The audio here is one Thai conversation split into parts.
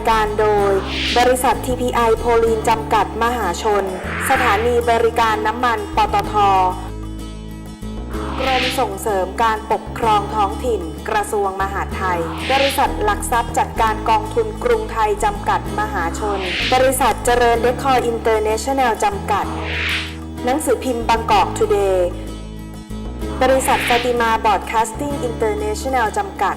ายการโดย บริษัท TPI โพลีนจำกัดมหาชน สถานีบริการน้ำมันปตทกรมส่งเสริมการปกครองท้องถิ่น กระทรวงมหาดไทย บริษัทหลักทรัพย์จัดการกองทุนกรุงไทยจำกัดมหาชน บริษัทเจริญเดคอร์อินเตอร์เนชั่นแนลจำกัด หนังสือพิมพ์บางกอกทูเดย์บริษัทฟาติมาบอดคาสติ้งอินเตอร์เนชั่นแนลจำกัด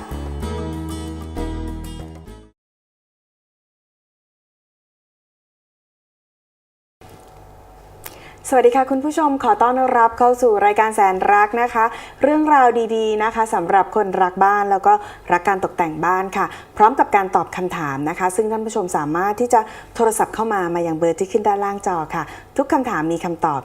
สวัสดีค่ะคุณผู้ชมขอต้อนรับเข้าสู่รายการแสนรักนะคะ เรื่องราวดีๆนะคะสำหรับคนรักบ้านแล้วก็รักการตกแต่งบ้านค่ะ พร้อมกับการตอบคำถามนะคะ ซึ่งท่านผู้ชมสามารถที่จะโทรศัพท์เข้ามามาอย่างเบอร์ที่ขึ้นด้านล่างจอค่ะ ทุกคำถามมีคำตอบ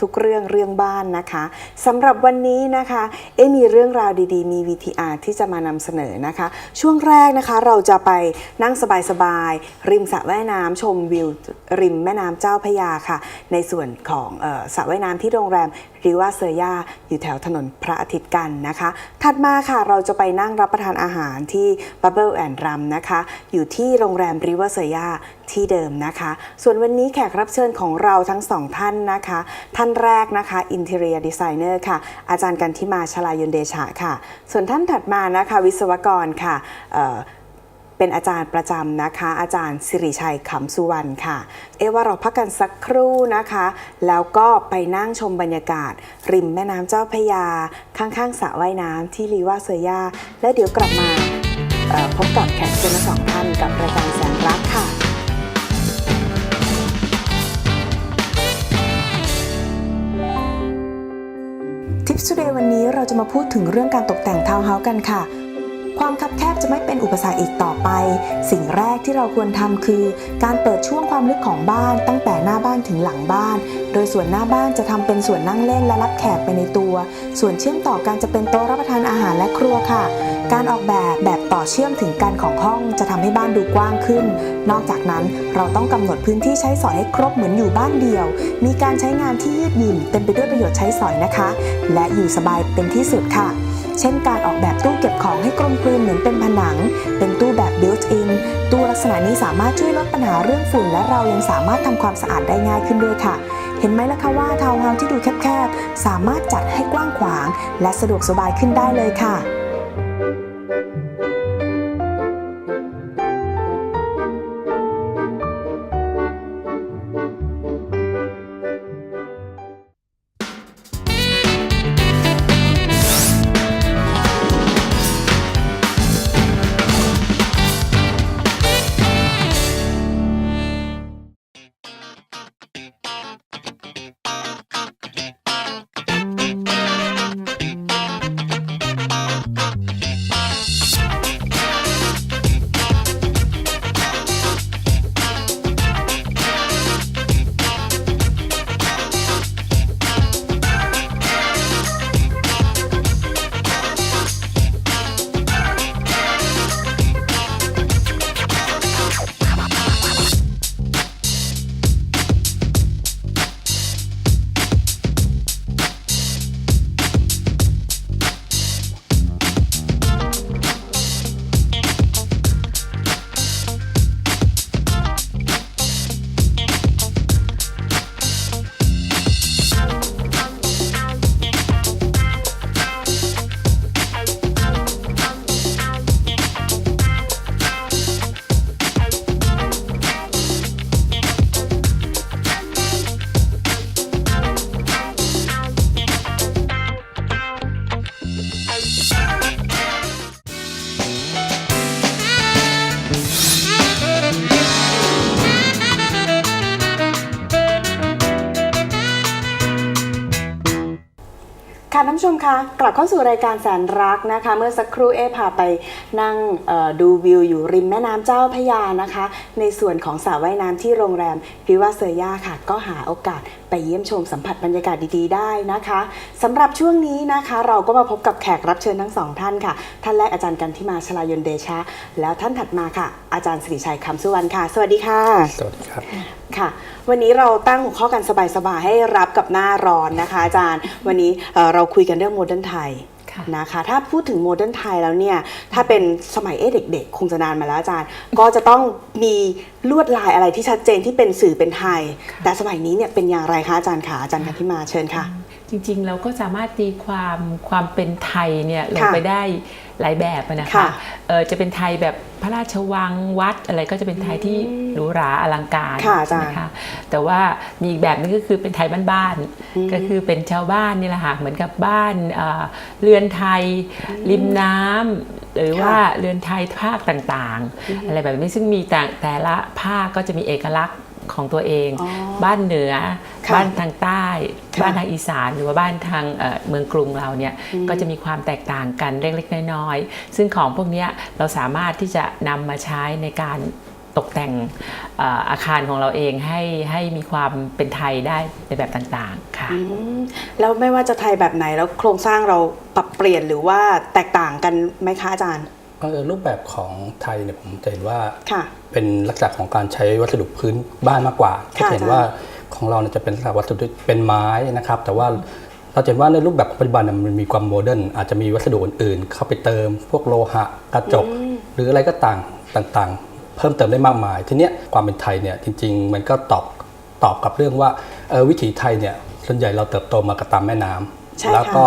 ทุกเรื่องเรื่องบ้านนะคะสำหรับวันนี้นะคะเอ๊มีเรื่องราวดีๆ มี VTR ที่จะมานำเสนอนะคะ ช่วงแรกนะคะเราจะไปนั่งสบายๆริมสระว่ายน้ำชมวิวริมแม่น้ำเจ้าพยาค่ะ ในส่วนของออสระว่ายน้ำที่โรงแรม ริว่าเซอร์ยาอยู่แถวถนนพระอาทิตย์กันนะคะ ถัดมาค่ะเราจะไปนั่งรับประทานอาหารที่ Bubble and Rum นะคะ อยู่ที่โรงแรมริว่าเซอร์ยาที่เดิมนะคะ ส่วนวันนี้แขกรับเชิญของเราทั้งสองท่านนะคะ ท่านแรกนะคะ Interior Designer ค่ะ อาจารย์กันทิมาชลายนเดชะค่ะ ส่วนท่านถัดมานะคะ วิศวกรค่ะ เป็นอาจารย์ประจำนะคะ อาจารย์สิริชัยขำสุวรรณค่ะ เอว่าเราพักกันสักครู่นะคะ แล้วก็ไปนั่งชมบรรยากาศ ริมแม่น้ำเจ้าพยา ข้างๆสระว่ายน้ำที่รีว่าเซย่า และเดี๋ยวกลับมาพบกับแขกเชิญสองท่านกับรายการแสนรักค่ะทิปส์ Today วันนี้เราจะมาพูดถึงเรื่องการตกแต่งทาวน์เฮาส์กันค่ะ ความคับแคบจะไม่เป็นอุปสรรคอีกต่อไป สิ่งแรกที่เราควรทำคือ การเปิดช่วงความลึกของบ้านตั้งแต่หน้าบ้านถึงหลังบ้าน โดยส่วนหน้าบ้านจะทำเป็นส่วนนั่งเล่นและรับแขกไปในตัว ส่วนเชื่อมต่อกันจะเป็นโต๊ะรับประทานอาหารและครัวค่ะ การออกแบบแบบต่อเชื่อมถึงกันของห้องจะทำให้บ้านดูกว้างขึ้น นอกจากนั้นเราต้องกำหนดพื้นที่ใช้สอยให้ครบเหมือนอยู่บ้านเดียว มีการใช้งานที่ยืดหยุ่นเต็มไปด้วยประโยชน์ใช้สอยนะคะ และอยู่สบายเป็นที่สุดค่ะ เช่นการออกแบบตู้เก็บของให้กลมกลืนเหมือนเป็นผนัง เป็นตู้แบบ built-in ตู้ลักษณะนี้สามารถช่วยลดปัญหาเรื่องฝุ่น และเรายังสามารถทำความสะอาดได้ง่ายขึ้นด้วยค่ะเห็นไหมล่ะคะว่าทาวน์เฮาส์ที่ดูแคบๆ สามารถจัดให้กว้างขวาง และสะดวกสบายขึ้นได้เลยค่ะ ผู้ชมคะกลับเข้าสู่รายการแสนรักนะคะ เมื่อสักครู่เอพาไปนั่งดูวิวอยู่ริมแม่น้ำเจ้าพยานะคะ ในส่วนของสระว่ายน้ำที่โรงแรมพิว่าเซอร์ยาค่ะ ก็หาโอกาส ไปเยี่ยมชมสัมผัสบรรยากาศดีๆ ได้นะคะสำหรับช่วงนี้นะคะ เราก็มาพบกับแขกรับเชิญทั้งสองท่านค่ะ ท่านแรกอาจารย์กันทิมาชลายนเดชะ แล้วท่านถัดมาค่ะ อาจารย์สิริชัยคำสุวรรณค่ะ สวัสดีค่ะ สวัสดีครับค่ะ วันนี้เราตั้งหัวข้อกันสบายๆให้รับกับหน้าร้อนนะคะ อาจารย์ วันนี้เอ่อเราคุยกันเรื่องโมเดิร์นไทยค่ะ นะคะ ถ้าพูดถึงโมเดิร์นไทยแล้วเนี่ยถ้าเป็นสมัยเอ๊ะเด็ก ๆ คงจะนานมาแล้วอาจารย์ ก็จะต้องมีลวดลายอะไรที่ชัดเจนที่เป็นสื่อเป็นไทย แต่สมัยนี้เนี่ยเป็นอย่างไรคะอาจารย์คะอาจารย์กันที่มาเชิญค่ะ จริงๆ เราก็สามารถตีความความเป็นไทยเนี่ยลงค่ะไปได้ หลายแบบอะนะคะค่ะเอ่อจะเป็นไทยแบบพระราชวังวัดอะไรก็จะเป็นไทยที่หรูหราอลังการค่ะอาจารย์นะคะแต่ว่ามีอีกแบบนึงก็คือเป็นไทยบ้านๆก็คือเป็นชาวบ้านนี่แหละค่ะเหมือนกับบ้านเอ่อเรือนไทยริมน้ำหรือว่าเรือนไทยภาคต่างๆ อะไรแบบนี้ซึ่งมีแต่แต่ละภาคก็จะมีเอกลักษณ์ ของตัวเองอ๋อบ้านเหนือค่ะบ้านทางใต้ค่ะบ้านทางอีสาน หรือว่าบ้านทางเอ่อเมืองกรุงเราเนี่ยก็จะมีความแตกต่างกันเล็กๆน้อยๆซึ่งของพวกเนี้ยเราสามารถที่จะนำมาใช้ในการตกแต่งเอ่ออาคารของเราเองให้ให้มีความเป็นไทยได้ในแบบต่างๆค่ะอืมแล้วไม่ว่าจะไทยแบบไหนแล้วโครงสร้างเราปรับเปลี่ยนหรือว่าแตกต่างกันไหมคะอาจารย์เอ่อ รูปแบบของไทยเนี่ยผมจะเห็นว่าค่ะเป็นลักษณะของการใช้วัสดุพื้นบ้านมากกว่าค่ะจะเห็นว่าของเราเนี่ยจะเป็นลักษณะวัสดุที่เป็นไม้นะครับ แต่ว่าเราจะเห็นว่าในรูปแบบของปัจจุบันเนี่ยมันมีความโมเดิร์นอาจจะมีวัสดุอื่นๆ เข้าไปเติม พวกโลหะกระจก หรืออะไรก็ต่างต่างๆ เพิ่มเติมได้มากมาย ทีเนี้ยความเป็นไทยเนี่ยจริง ๆ มันก็ตอบตอบกับเรื่องว่าเอ่อวิถีไทยเนี่ยส่วนใหญ่เราเติบโตมากับตามแม่น้ำใช่ค่ะแล้วก็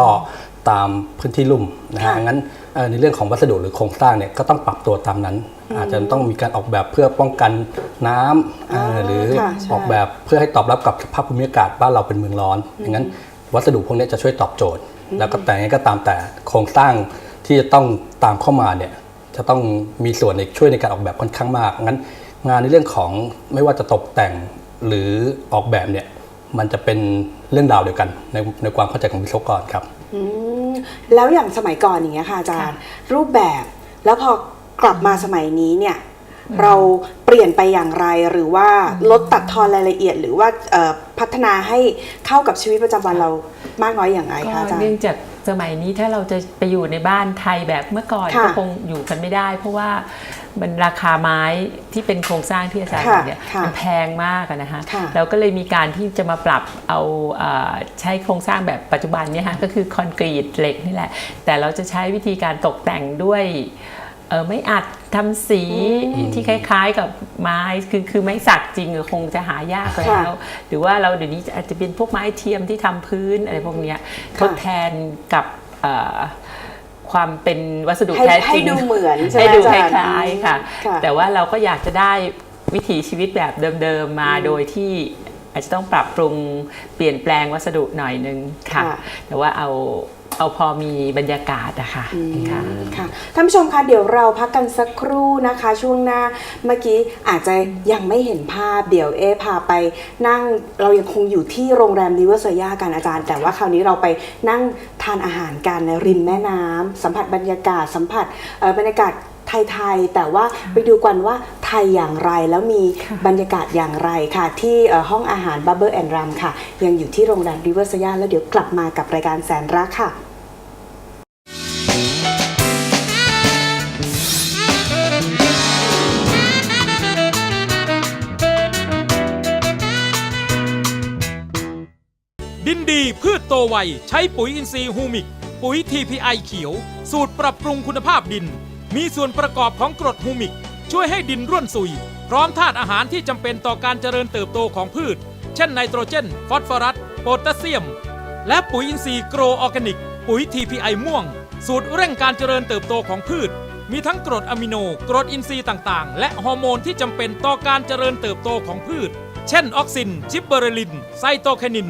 ตามพื้นที่ลุ่มนะฮะค่ะงั้นเอ่อ ในเรื่องของวัสดุหรือโครงสร้างเนี่ยก็ต้องปรับตัวตามนั้น อาจจะต้องมีการออกแบบเพื่อป้องกันน้ำเอ่ออหรือค่ะใช่ออกแบบเพื่อให้ตอบรับกับสภาพภูมิอากาศบ้านเราเป็นเมืองร้อนอย่างนั้น วัสดุพวกนี้จะช่วยตอบโจทย์ แล้วก็แต่ยังไงก็ตามแต่โครงสร้างที่จะต้องตามเข้ามาเนี่ยจะต้องมีส่วนในช่วยในการออกแบบค่อนข้างมากงั้น งานในเรื่องของไม่ว่าจะตกแต่งหรือออกแบบเนี่ยมันจะเป็นเรื่องราวเดียวกันในในความเข้าใจของวิศวกรครับอืม แล้วอย่างสมัยก่อนอย่างเงี้ยค่ะอาจารย์ รูปแบบแล้วพอกลับมาสมัยนี้เนี่ยเราเปลี่ยนไปอย่างไรหรือว่าลดตัดทอนรายละเอียด หรือว่าเอ่อพัฒนาให้เข้ากับชีวิตประจำวันเรามากน้อยอย่างไรก็คะอาจารเนื่องย์จากสมัยนี้ถ้าเราจะไปอยู่ในบ้านไทยแบบเมื่อก่อนค่ะก็คงอยู่กันไม่ได้ เพราะว่า มันราคาไม้ที่เป็นโครงสร้างที่อาจารย์ค่ะบอกเนี่ยค่ะมันแพงมากอะนะคะค่ะเราก็เลยมีการที่จะมาปรับเอาเอ่อใช้โครงสร้างแบบปัจจุบันเนี่ยค่ะก็คือคอนกรีตเหล็กนี่แหละ แต่เราจะใช้วิธีการตกแต่งด้วยเออไม่อัดทำสีที่คล้ายๆกับไม้คือคือไม้สักจริงคงจะหายากแล้ว หรือว่าเราเดี๋ยวนี้อาจจะเป็นพวกไม้เทียมที่ทำพื้นอะไรพวกเนี้ยทดแทนกับเอ่อ ความเป็นวัสดุให้แท้ให้จริงดูเหมือนใช่ไหมให้ดูอาคจารย์ล้ายๆค่ะค่ะ แต่ว่าเราก็อยากจะได้วิถีชีวิตแบบเดิมๆมาโดยที่อาจจะต้องปรับปรุงเปลี่ยนแปลงวัสดุหน่อยนึงค่ะค่ะแต่ว่าเอา เอาพอมีบรรยากาศอะค่ะค่ะค่ะท่านผู้ชมคะเดี๋ยวเราพักกันสักครู่นะคะ ช่วงหน้าเมื่อกี้อาจจะยังไม่เห็นภาพ เดี๋ยวเอะพาไปนั่งเรายังคงอยู่ที่โรงแรมริเวอร์เซย่ากันอาจารย์ แต่ว่าคราวนี้เราไปนั่งทานอาหารกันในริมแม่น้ำสัมผัสบรรยากาศสัมผัสเอ่อบรรยากาศไทย ๆ แต่ว่าไปดูกันว่าไทยอย่างไรแล้วมีบรรยากาศอย่างไรค่ะ ที่เอ่อห้องอาหารบับเบิลแอนด์รัมค่ะ ยังอยู่ที่โรงแรมริเวอร์เซย่าแล้วเดี๋ยวกลับมากับรายการแสนรักค่ะ โตไวใช้ปุ๋ยอินทรีย์ฮูมิก ปุ๋ย TPI เขียว สูตรปรับปรุงคุณภาพดิน มีส่วนประกอบของกรดฮูมิก ช่วยให้ดินร่วนซุย พร้อมธาตุอาหารที่จำเป็นต่อการเจริญเติบโตของพืช เช่นไนโตรเจน ฟอสฟอรัส โพแทสเซียม และปุ๋ยอินทรีย์โกรออร์แกนิก ปุ๋ย TPI ม่วง สูตรเร่งการเจริญเติบโตของพืช มีทั้งกรดอะมิโน กรดอินทรีย์ต่างๆ และฮอร์โมนที่จำเป็นต่อการเจริญเติบโตของพืช เช่นออกซิน จิบเบอเรลิน ไซโตแคนิน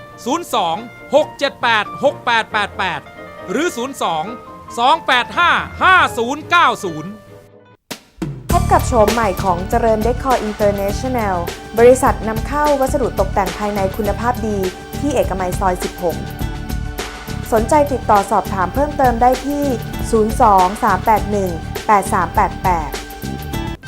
02 678 6888 หรือ 02 285 5090พบกับโฉมใหม่ของเจริญเดคอร์อินเตอร์เนชั่นแนล บริษัทนำเข้าวัสดุตกแต่งภายในคุณภาพดีที่เอกมัยซอย 16 สนใจติดต่อสอบถามเพิ่มเติมได้ที่ 02-381-8388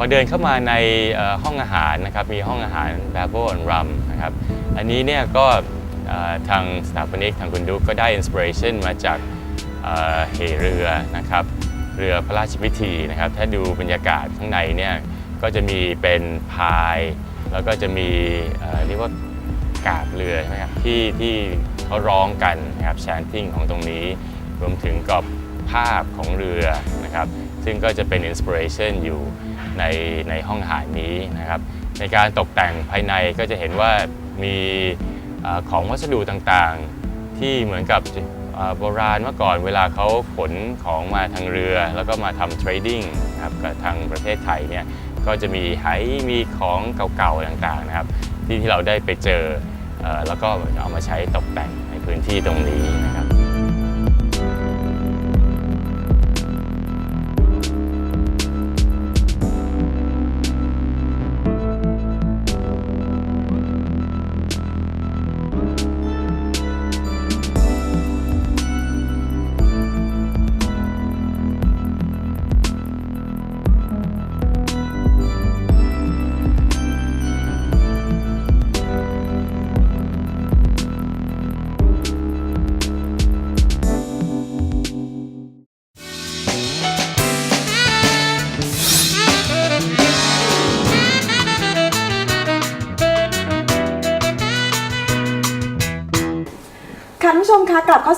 พอเดินเข้ามาในห้องอาหารนะครับมีห้องอาหาร b a b b l and Rum นะครับอันนี้เนี่ยก็ทางสถาปนิกทางคุณดุ๊กก็ได้อินสปิเรชันมาจากเหเรือนะครับเรือพระราชพิธีนะครับถ้าดูบรรยากาศข้างในเนี่ยก็จะมีเป็นพาย แล้วก็จะมีเอ่อเรียกว่ากาบเรือใช่ไหมครับที่ที่เขาร้องกันนะครับแชนติ้งของตรงนี้รวมถึงกับภาพของเรือนะครับซึ่งก็จะเป็นอินสปิเรชันอยู่ ในในห้องอาหารนี้นะครับ ในการตกแต่งภายในก็จะเห็นว่ามีของวัสดุต่างๆ ที่เหมือนกับโบราณเมื่อก่อนเวลาเขาขนของมาทางเรือ แล้วก็มาทำเทรดดิ้งครับกับทางประเทศไทยเนี่ยก็จะมีไหมีของเก่าๆต่างๆนะครับ ที่ที่เราได้ไปเจออแล้วก็เอามาใช้ตกแต่งในพื้นที่ตรงนี้นะครับ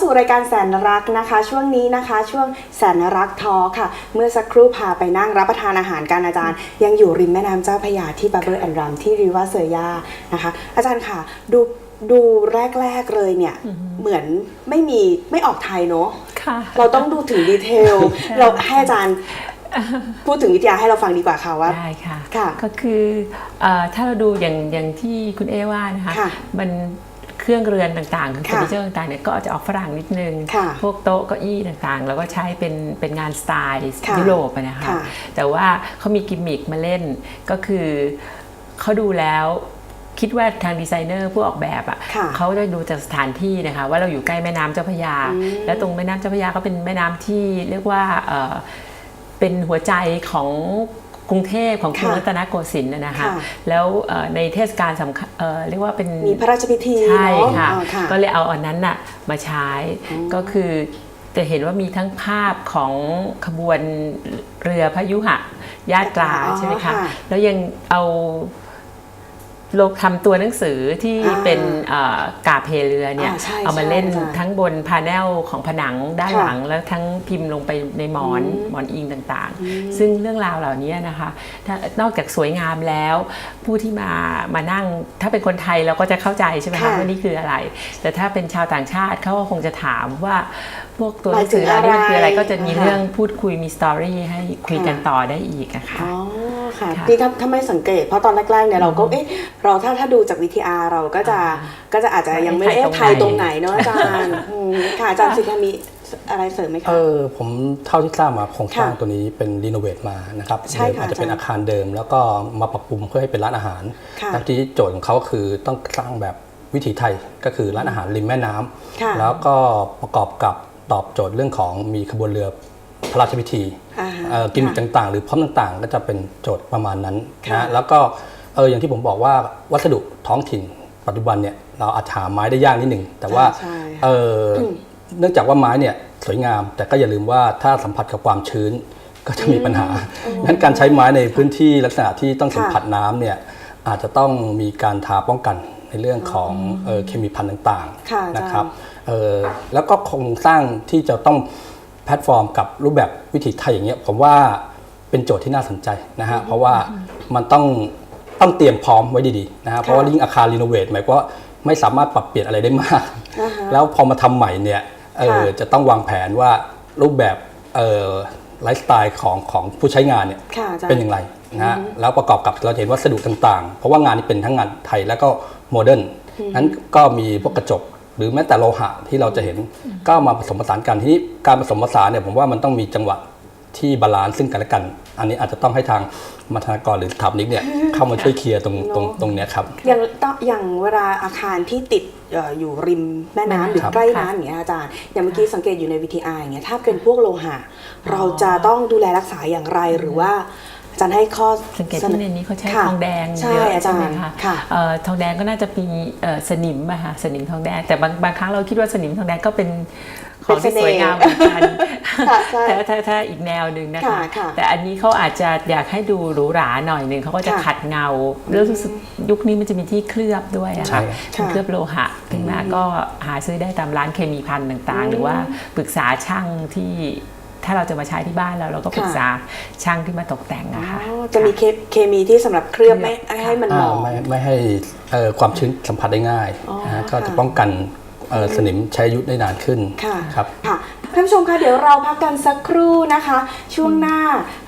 สู่รายการแสนรักนะคะ ช่วงนี้นะคะ ช่วงแสนรักทอค่ะ เมื่อสักครู่พาไปนั่งรับประทานอาหารกันอาจารย์ ยังอยู่ริมแม่น้ำเจ้าพระยาที่บับเบิลแอนด์รัมที่ริวาเซอร์ยานะคะ อาจารย์ค่ะดูดูแรก ๆ เลยเนี่ย เหมือนไม่มีไม่ออกไทยเนาะค่ะเราต้องดูถึงดีเทล เราให้อาจารย์พูดถึงวิทยาให้เราฟังดีกว่าค่ะว่าได้ค่ะค่ะก็คือเอ่อถ้าเราดูอย่างอย่างที่คุณเอว่านะคะค่ะมัน เครื่องเรือนต่างๆคือเฟอค่ะร์นิเจอร์ต่างๆเนี่ยก็จะออกฝรั่งนิดนึงค่ะพวกโต๊ะเก้าอี้ต่างๆ แล้วก็ใช้เป็นเป็นงานสไตล์ค่ะยุโรปอะนะคะค่ะแต่ว่าเขามีกิมมิคมาเล่นก็คือเขาดูแล้วคิดว่าทางดีไซเนอร์ผู้ออกแบบอะค่ะเขาจะดูจากสถานที่นะคะว่าเราอยู่ใกล้แม่น้ำเจ้าพระยาอืมแล้วตรงแม่น้ำเจ้าพระยาก็เป็นแม่น้ำที่เรียกว่าเอ่อเป็นหัวใจของ กรุงเทพของกรุงค่ะรัตนโกสินทร์นะนะคะ ค่ะ แล้วเอ่อในเทศกาลสำคัญเอ่อเรียกว่าเป็น มีพระราชพิธีใช่เนาะค่ะ อ๋อค่ะ ก็เลยเอาอันนั้นน่ะมาใช้ก็คือจะเห็นว่ามีทั้งภาพของขบวนเรือพยุหะญาตราอ๋อใช่ไหมคะค่ะแล้วยังเอา โลกทำตัวหนังสือที่อ่าเป็นเอ่อกาบเพเรือเนี่ย อ่าใช่เอามาเล่นใช่อาจารย์ทั้งบนพาแนลของผนังด้านค่ะหลัง แล้วทั้งพิมพ์ลงไปในหมอนอืมหมอนอิงต่างๆ ซึ่งเรื่องราวเหล่านี้นะคะถ้านอกจากสวยงามแล้ว ผู้ที่มามานั่งถ้าเป็นคนไทยเราก็จะเข้าใจใช่ไหมค่ะคะว่านี่คืออะไร แต่ถ้าเป็นชาวต่างชาติเขาก็คงจะถามว่า พวกตัวหหมานัยงถึสืงอเหล่านี้มันคืออะไรอะไรก็จะมีค่ะเรื่องพูดคุยมีสตอรี่ให้คุยกันค่ะต่อได้อีกอะค่ะอ๋อค่ะค่ะที่ถ้าถ้าไม่สังเกต เพราะตอนแรกๆเนี่ยเราก็เอ๊ะเราถ้าถ้าดูจากวิทยาเราก็จะอ่าก็จะอาจจะยังไม่ได้เอ๊ะเอ๊ะไทยไทตยรตรงงไหไหนนเนาะอาจารย์อืมค่ะอาจารย์สิทธามีอะไรเสริมไหมเอคะอผมเท่าที่ทราบมาโครงสร้างค่ะตัวนี้เป็นรีโนเวทมานะครับใช่เดิมค่ะอาจจะเป็นอาจารย์อาคารเดิม แล้วก็มาปรับปรุงเพื่อให้เป็นร้านอาหารค่ะแล้วที่โจทย์ของเขาคือต้องสร้างแบบวิถีไทยก็คือร้านอาหารริมแม่น้ำค่ะแล้วก็ประกอบกับ ตอบโจทย์เรื่องของมีขบวนเรือพระราชพิธีอ่าฮะเอ่อกิมมิคค่ะต่างๆ หรือพร้อมต่างๆ ก็จะเป็นโจทย์ประมาณนั้นค่ะนะแล้วก็เอออย่างที่ผมบอกว่าวัสดุท้องถิ่นปัจจุบันเนี่ยเราอาจหาไม้ได้ยากนิดหนึ่งแต่ว่าใช่ค่ะเอออเนื่องจากว่าไม้เนี่ยสวยงาม แต่ก็อย่าลืมว่าถ้าสัมผัสกับความชื้นก็จะมีปัญหางั้นการใช้ไม้ในพื้นที่ลักษณะที่ต้องสัมผัสน้ำเนี่ยอาจจะต้องมีการทาป้องกันในเรื่องของเอ่อเคมีพันธุ์ต่างค่ะอาจารย์ๆนะครับเอ่อ แล้วก็โครงสร้างที่จะต้องแพลตฟอร์มกับรูปแบบวิถีไทยอย่างเงี้ยผมว่าเป็นโจทย์ที่น่าสนใจนะฮะเพราะว่ามันต้องต้องเตรียมพร้อมไว้ดีๆนะฮะเพราะว่ายิ่งอาคารรีโนเวทหมายความว่าไม่สามารถปรับเปลี่ยนอะไรได้มากอ่าฮะแล้วพอมาทำใหม่เนี่ยเออค่ะจะต้องวางแผนว่ารูปแบบเออไลฟ์สไตล์ของของผู้ใช้งานเนี่ยค่ะอาจารย์เป็นอย่างไรนะฮะแล้วประกอบกับเราจะเห็นวัสดุต่างๆ เพราะว่างานนี้เป็นทั้งงานไทยแล้วก็โมเดิร์นนั้นก็มีพวกกระจก หรือแม้แต่โลหะที่เราจะเห็นก็มาผสมผสานกันทีนี้การผสมผสานเนี่ยผมว่ามันต้องมีจังหวะที่บาลานซ์ซึ่งกันและกัน อันนี้อาจจะต้องให้ทางมัธนากรหรือสถาปนิกเนี่ยเข้ามาช่วยเคลียร์ตรงตรงตรงเนี้ยครับ อย่างต้องอย่างเวลาอาคารที่ติดเอ่ออยู่ริมแม่น้ำหรือครับ ใกล้น้ำอย่างเงี้ยอาจารย์อย่างเมื่อกี้สังเกตอยู่ใน VTR อย่างเงี้ยถ้าเป็นพวกโลหะ เราจะต้องดูแลรักษาอย่างไรหรือว่า อาจารย์ให้ข้อสังเกตสนอที่ในนี้เขาใช้ค่ะทองแดงใช่เยอะอาจารย์ใช่ไหมคะค่ะเอ่อทองแดงก็น่าจะมีเอ่อสนิมอะค่ะสนิมทองแดงแต่บางบางครั้งเราคิดว่าสนิมทองแดงก็เป็นของที่สวยงามเหมือนกันค่ะใช่แต่ถ้าถ้าอีกแนวหนึ่งนะคะค่ะค่ะแต่อันนี้เขาอาจจะอยากให้ดูหรูหราหน่อยหนึ่งเขาก็จะค่ะขัดเงาเรื่องรู้สึกยุคนี้มันจะมีที่เคลือบด้วยอะใช่ค่ะเคลือบโลหะขึ้นมาก็หาซื้อได้ตามร้านเคมีภัณฑ์ต่างๆ หรือว่าปรึกษาช่างที่ ถ้าเราจะมาใช้ที่บ้านเราเราก็ปรึกษาช่างที่มาตกแต่งอะค่ะอ๋อจะมีเคเคมีที่สำหรับเคลือบไม่ค่ะให้มันหมอ่าองไม่ไม่ให้เอ่อความชื้นสัมผัสได้ง่ายอ๋อนะฮะก็จะค่ะป้องกันเอ่อสนิมใช้อายุได้นานขึ้นค่ะครับค่ะท่านผู้ชมคะเดี๋ยวเราพักกันสักครู่นะคะ ช่วงหน้า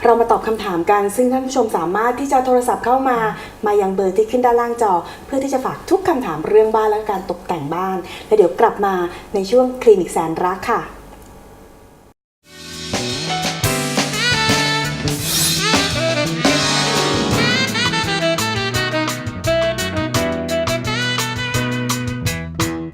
เรามาตอบคำถามกัน ซึ่งท่านผู้ชมสามารถที่จะโทรศัพท์เข้ามา มายังเบอร์ที่ขึ้นด้านล่างจอ เพื่อที่จะฝากทุกคำถามเรื่องบ้านและการตกแต่งบ้าน และเดี๋ยวกลับมาในช่วงคลินิกแสนรักค่ะ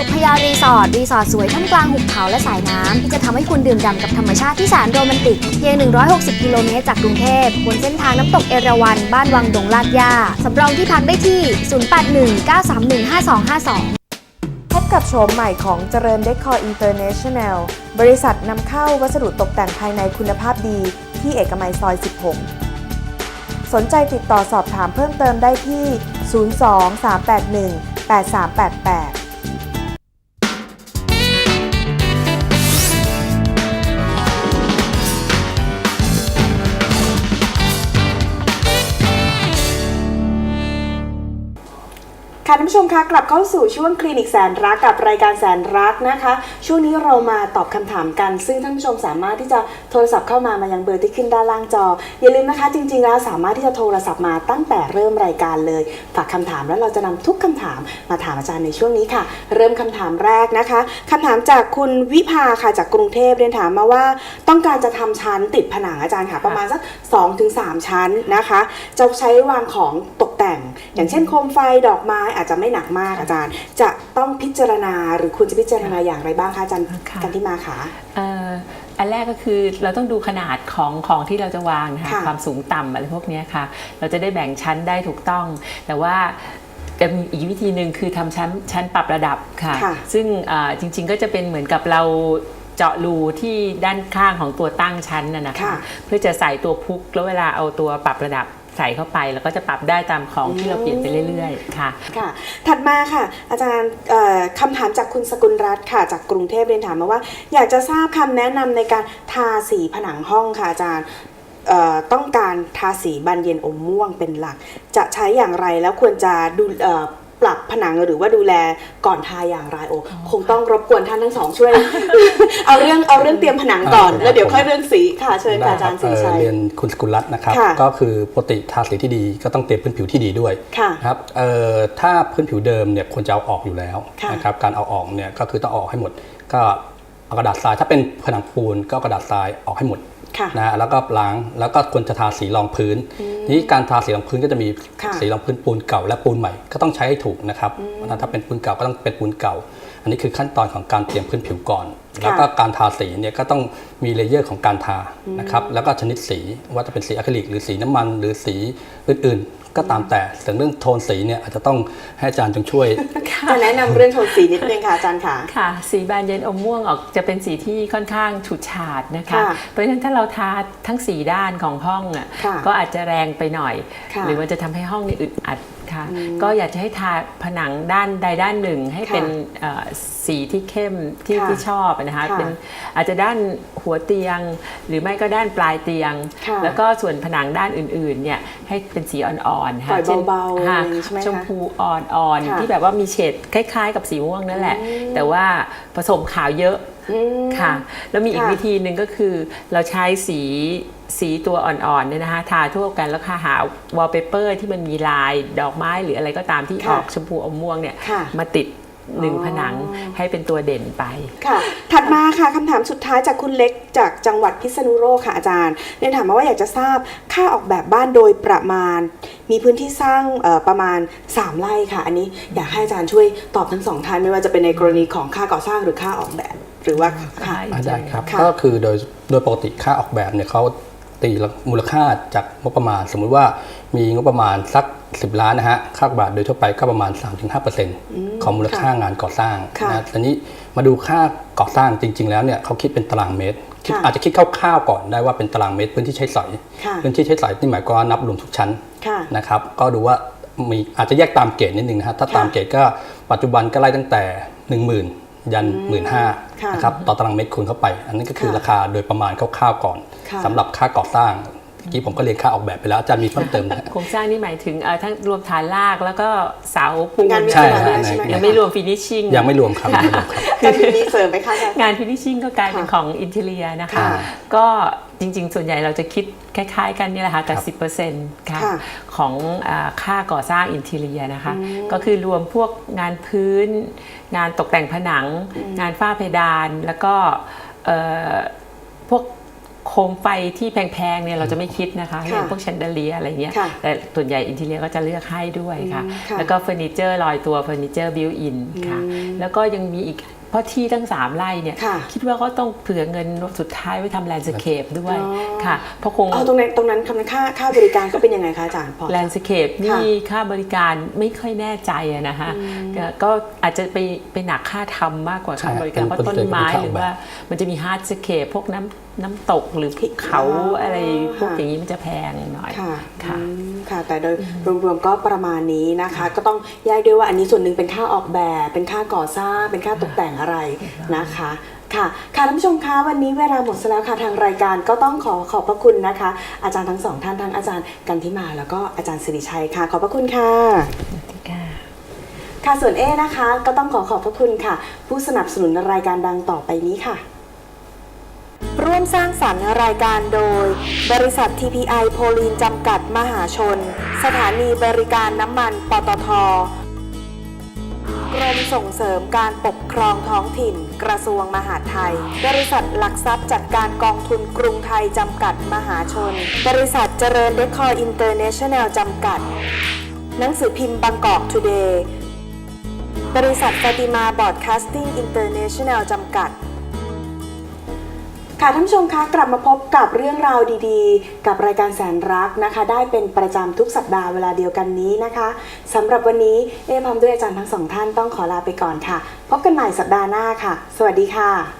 บุพยารีสอร์ทรีสอร์ทสวยท่ามกลางหุบเขาและสายน้ำที่จะทำให้คุณดื่มด่ำกับธรรมชาติที่แสนโรแมนติก เพียง 160 กิโลเมตรจากกรุงเทพบนเส้นทางน้ำตกเอราวัณบ้านวังดงลาดย่าสำรองที่พักได้ที่ 0819315252พบกับโฉมใหม่ของเจริญเดคอร์อินเตอร์เนชั่นแนล บริษัทนำเข้าวัสดุตกแต่งภายในคุณภาพดีที่เอกมัยซอย 16 สนใจติดต่อสอบถามเพิ่มเติมได้ที่ 02 ค่ะท่านผู้ชมคะกลับเข้าสู่ช่วงคลินิกแสนรักกับรายการแสนรักนะคะ ช่วงนี้เรามาตอบคำถามกัน ซึ่งท่านผู้ชมสามารถที่จะโทรศัพท์เข้ามามายังเบอร์ที่ขึ้นด้านล่างจอ อย่าลืมนะคะ จริงๆแล้วสามารถที่จะโทรศัพท์มาตั้งแต่เริ่มรายการเลย ฝากคำถามแล้วเราจะนำทุกคำถามมาถามอาจารย์ในช่วงนี้ค่ะ เริ่มคำถามแรกนะคะคำถามจากคุณวิภาค่ะจากกรุงเทพเรียนถามมาว่า ต้องการจะทำชั้นติดผนังอาจารย์ค่ะ ประมาณสัก 2-3 ชั้นนะคะ จะใช้วางของตกแต่ง อย่างเช่นโคมไฟดอกไม้อาจจะไม่หนักมากอาจารย์ จะต้องพิจารณาหรือควรจะพิจารณาอย่างไรบ้างคะอาจารย์ค่ะกันที่มาค่ะเอ่ออันแรกก็คือเราต้องดูขนาดของของที่เราจะวางนะคะค่ะความสูงต่ำอะไรพวกเนี้ยค่ะ เราจะได้แบ่งชั้นได้ถูกต้อง แต่ว่าจะมีอีกวิธีหนึ่งคือทำชั้นชั้นปรับระดับค่ะค่ะซึ่งเอ่อจริง ๆ ก็จะเป็นเหมือนกับเราเจาะรูที่ด้านข้างของตัวตั้งชั้นน่ะนะคะค่ะเพื่อจะใส่ตัวพุกแล้วเวลาเอาตัวปรับระดับ ใส่เข้าไป แล้วก็จะปรับได้ตามของที่เราเปลี่ยนไปเรื่อยๆค่ะ ค่ะ ถัดมาค่ะ อาจารย์เอ่อคำถามจากคุณสกุลรัตน์ค่ะ จากกรุงเทพเรียนถามมาว่า อยากจะทราบคำแนะนำในการทาสีผนังห้องค่ะอาจารย์เอ่อต้องการทาสีบานเย็นอมม่วงเป็นหลัก จะใช้อย่างไรแล้วควรจะดูเอ่อ ปรับผนังหรือว่าดูแลก่อนทาอย่างไรโอ้คงต้องรบกวนท่านทั้งสองช่วย เอาเรื่องเอาเรื่องเตรียมผนังก่อนอ่าแล้วเดี๋ยวค่อยเรื่องสีค่ะเชิญค่ะอาจารย์ได้สิคริบชัเอ่อยเรียนคุณสกุลรัตน์นะครับค่ะก็คือปกติทาสีที่ดีก็ต้องเตรียมพื้นผิวที่ดีด้วยค่ะนะครับเอ่อถ้าพื้นผิวเดิมเนี่ยควรจะเอาออกอยู่แล้วค่ะนะครับการเอาออกเนี่ยก็คือต้องเอาออกให้หมด ก็เอากระดาษทรายถ้าเป็นผนังปูนก็เอากระดาษทรายออกให้หมดค่ะ นะฮะแล้วก็ล้างแล้วก็ควรจะทาสีรองพื้นทีนี้การทาสีรองพื้นก็จะมีค่ะสีรองพื้นปูนเก่าและปูนใหม่ ก็ต้องใช้ให้ถูกนะครับถ้าเป็นปูนเก่าก็ต้องเป็นปูนเก่า อันนี้คือขั้นตอนของการเตรียมพื้นผิวก่อน แล้วก็การทาสีเนี่ยก็ต้องมีเลเยอร์ของการทานะครับแล้วก็ชนิดสีว่าจะเป็นสีอะคริลิกหรือสีน้ำมัน หรือสีอื่นๆ ก็ตามแต่ส่วนเรื่องโทนสีเนี่ยอาจจะต้องให้อาจารย์จงช่วยจะแนะนำเรื่องโทนสีนิดนึงค่ะอาจารย์ค่ะค่ะ สีบานเย็นอมม่วงออกจะเป็นสีที่ค่อนข้างฉูดฉาดนะคะค่ะเพราะฉะนั้นถ้าเราทาทั้งสีด้านของห้องอะค่ะก็อาจจะแรงไปหน่อยค่ะหรือมันจะทำให้ห้องนี่อึดอัด ค่ะ ก็อยากจะให้ทาผนังด้านใดด้านหนึ่งให้ค่ะเป็นเอ่อสีที่เข้มที่ค่ะที่ชอบนะคะค่ะเป็นอาจจะด้านหัวเตียง หรือไม่ก็ด้านปลายเตียง ค่ะแล้วก็ส่วนผนังด้านอื่นๆเนี่ยให้เป็นสีอ่อนๆปล่ค่ะอยช่นเบาๆค่ะอะไรอย่างนี้ใช่ไหมคะชมพูอ่อนค่ะๆที่แบบว่ามีเฉดคล้าย ๆ กับสีม่วงนั่นแหละ แต่ว่าผสมขาวเยอะอืม ค่ะ แล้วมีอีกค่ะวิธีหนึ่งก็คือเราใช้สีสีตัวอ่อนๆเนี่ยนะคะทาทั่วกันแล้วค่ะหาวอลเปเปอร์ที่มันมีลายดอกไม้หรืออะไรก็ตามที่ค่ะออกชมพูอมม่วงเนี่ยค่ะมาติดหนึ่งอ๋อผนังให้เป็นตัวเด่นไปค่ะ ถัดมาค่ะคำถามสุดท้ายจากคุณเล็กจากจังหวัดพิษณุโลกค่ะอาจารย์เรียนถามมาว่าอยากจะทราบค่าออกแบบบ้านโดยประมาณ มีพื้นที่สร้างเอ่อประมาณ 3 ไร่ค่ะ อันนี้อยากให้อาจารย์ช่วยตอบทั้งสองท่านไม่ว่าจะเป็นในกรณีของค่าก่อสร้างหรือค่าออกแบบ หรือว่าค่ะได้อ่าได้ครับค่ะก็คือโดยโดยปกติค่าออกแบบเนี่ยเขาตีมูลค่าจากงบประมาณ สมมุติว่ามีงบประมาณสัก 10 ล้านนะฮะค่าออกแบบโดยทั่วไปก็ประมาณ 3-5%ของมูลค่างานก่อสร้างค่ะนะทีนี้มาดูค่าก่อสร้างจริง ๆ แล้วเนี่ยเขาคิดเป็นตารางเมตรคิดค่ะอาจจะคิดคร่าวๆก่อนได้ว่าเป็นตารางเมตรพื้นที่ใช้สอยค่ะพื้นที่ใช้สอยนี่หมายความว่านับรวมทุกชั้นค่ะนะครับก็ดูว่ามีอาจจะแยกตามเกรดนิดนึงนะฮะถ้าค่ะตามเกรดก็ปัจจุบันก็ไล่ตั้งแต่ 10,000 ยัน1 5ื่นค่ะนะครับต่อตารางเมตรคูณเข้าไป อันนี้ก็คือค่ะราคาโดยประมาณคร่าวๆก่อนค่ะสำหรับค่าก่อสร้าง เมื่อกี้ผมก็เรียนค่าออกแบบไปแล้วอาจารย์มีเพิ่มเติมนะฮะโครงสร้างนี่หมายถึงเอ่อทั้งรวมฐานรากแล้วก็เสาปูนงานวิใช่ศวะฮะใช่ไหมยังไม่รวมฟินิชชิ่งยังไม่รวมครับยังไม่รวมครับอาจารย์มีเสริมไหมคะอาจารย์งานฟินิชชิ่งก็กลายเป็นค่ะของอินเทเลียนะคะค่ะก็จริง ๆ ส่วนใหญ่เราจะคิดคล้ายๆ กันนี่แหละค่ะแต่สิบเปอร์เซ็นต์ค่ะค่ะของอาค่าก่อสร้างอินเทเลียนะคะ ก็คือรวมพวกงานพื้น งานตกแต่งผนัง งานฝ้าเพดานแล้วก็เอ่อพวก โคมไฟที่แพงๆเนี่ยเราจะไม่คิดนะคะค่ะอย่างพวกแชนเดเลียอะไรเงี้ยค่ะแต่ส่วนใหญ่อินเทเลียก็จะเลือกให้ด้วยค่ะอืมค่ะ แล้วก็เฟอร์นิเจอร์ลอยตัวเฟอร์นิเจอร์บิวอินค่ะ แล้วก็ยังมีอีกเพราะที่ตั้ง 3ไร่เนี่ยค่ะคิดว่าก็ต้องเผื่อเงินสุดท้ายไว้ทำแลนด์สเคปด้วยอ๋อค่ะเพราะคงเอาตรงนั้นตรงนั้นคำค่าค่าบริการก็เป็นยังไงคะอาจารย์พอแลนด์สเคปนี่ค่าบริการไม่ค่อยแน่ใจอะนะคะก็ก็อาจจะไปไปหนักค่าทำมากกว่าค่าใช่บริการเป็นเพราะต้นไม้เป็นค่าหออกแบบรือว่ามันจะมีฮาร์ดสเคปพวกน้ำน้ำตกหรือภูเขาอ๋อออะไรพวกค่ะอย่างนี้มันจะแพงหน่อยค่ะค่ะอืมค่ะ แต่โดยรวมๆก็ประมาณนี้นะคะ ก็ต้องแยกด้วยว่าอันนี้ส่วนหนึ่งเป็นค่าออกแบบ เป็นค่าก่อสร้าง เป็นค่าตกแต่งอะไรนะคะค่ะ ค่ะท่านผู้ชมคะวันนี้เวลาหมดซะแล้วค่ะทางรายการก็ต้องขอขอบพระคุณนะคะ อาจารย์ทั้งสองท่านทั้งอาจารย์กันทิมา แล้วก็อาจารย์สิริชัยค่ะ ขอบพระคุณค่ะค่ะค่ะส่วนเอนะคะ ก็ต้องขอขอบพระคุณค่ะ ผู้สนับสนุนรายการดังต่อไปนี้ค่ะร่ว มสร้างสรรค์รายการโดย บริษัท TPI โพลีนจำกัดมหาชน สถานีบริการน้ำมันปตทกรมส่งเสริมการปกครองท้องถิ่น กระทรวงมหาดไทย บริษัทหลักทรัพย์จัดการกองทุนกรุงไทยจำกัดมหาชน บริษัทเจริญเดคอร์อินเตอร์เนชั่นแนลจำกัด หนังสือพิมพ์บางกอกทูเดย์บริษัทฟาติมาบอร์ดคาสติ้งอินเตอร์เนชั่นแนลจำกัด ค่ะท่านผู้ชมคะกลับมาพบกับเรื่องราวดีๆ กับรายการแสนรักนะคะ ได้เป็นประจำทุกสัปดาห์เวลาเดียวกันนี้นะคะสำหรับวันนี้เอพร้อมด้วยอาจารย์ทั้งสองท่านต้องขอลาไปก่อนค่ะ พบกันใหม่สัปดาห์หน้าค่ะ สวัสดีค่ะ